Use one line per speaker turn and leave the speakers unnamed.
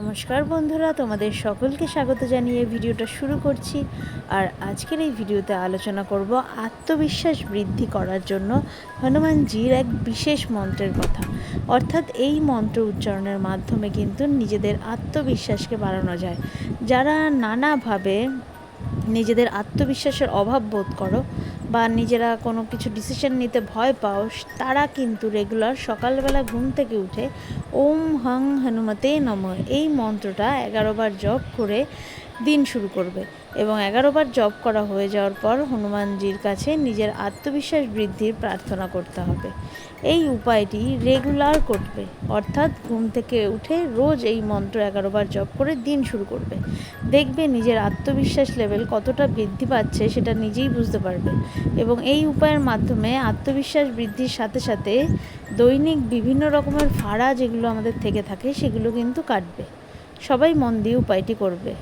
নমস্কার বন্ধুরা, তোমাদের সকলকে স্বাগত জানিয়ে ভিডিওটা শুরু করছি। আর আজকের এই ভিডিওতে আলোচনা করব আত্মবিশ্বাস বৃদ্ধি করার জন্য হনুমানজির এক বিশেষ মন্ত্রের কথা। অর্থাৎ এই মন্ত্র উচ্চারণের মাধ্যমে কিন্তু নিজেদের আত্মবিশ্বাসকে বাড়ানো যায়। যারা নানাভাবে নিজেদের আত্মবিশ্বাসের অভাব বোধ করো বা নিজেরা কোনো কিছু ডিসিশন নিতে ভয় পাও, তারা কিন্তু রেগুলার সকালবেলা ঘুম থেকে উঠে ওম হং হনুমতে নম এই মন্ত্রটা এগারো বার জপ করে দিন শুরু করবে এবং এগারো বার জপ করা হয়ে যাওয়ার পর হনুমানজির কাছে নিজের আত্মবিশ্বাস বৃদ্ধির প্রার্থনা করতে হবে। এই উপায়টি রেগুলার করবে, অর্থাৎ ঘুম থেকে উঠে রোজ এই মন্ত্র এগারো বার জপ করে দিন শুরু করবে। দেখবে নিজের আত্মবিশ্বাস লেভেল কতটা বৃদ্ধি পাচ্ছে সেটা নিজেই বুঝতে পারবে। এবং এই উপায়ের মাধ্যমে আত্মবিশ্বাস বৃদ্ধির সাথে সাথে দৈনিক বিভিন্ন রকমের ফাড়া যেগুলো আমাদের থেকে থাকে সেগুলো কিন্তু কাটবে। সবাই মন দিয়ে উপায়টি করবে।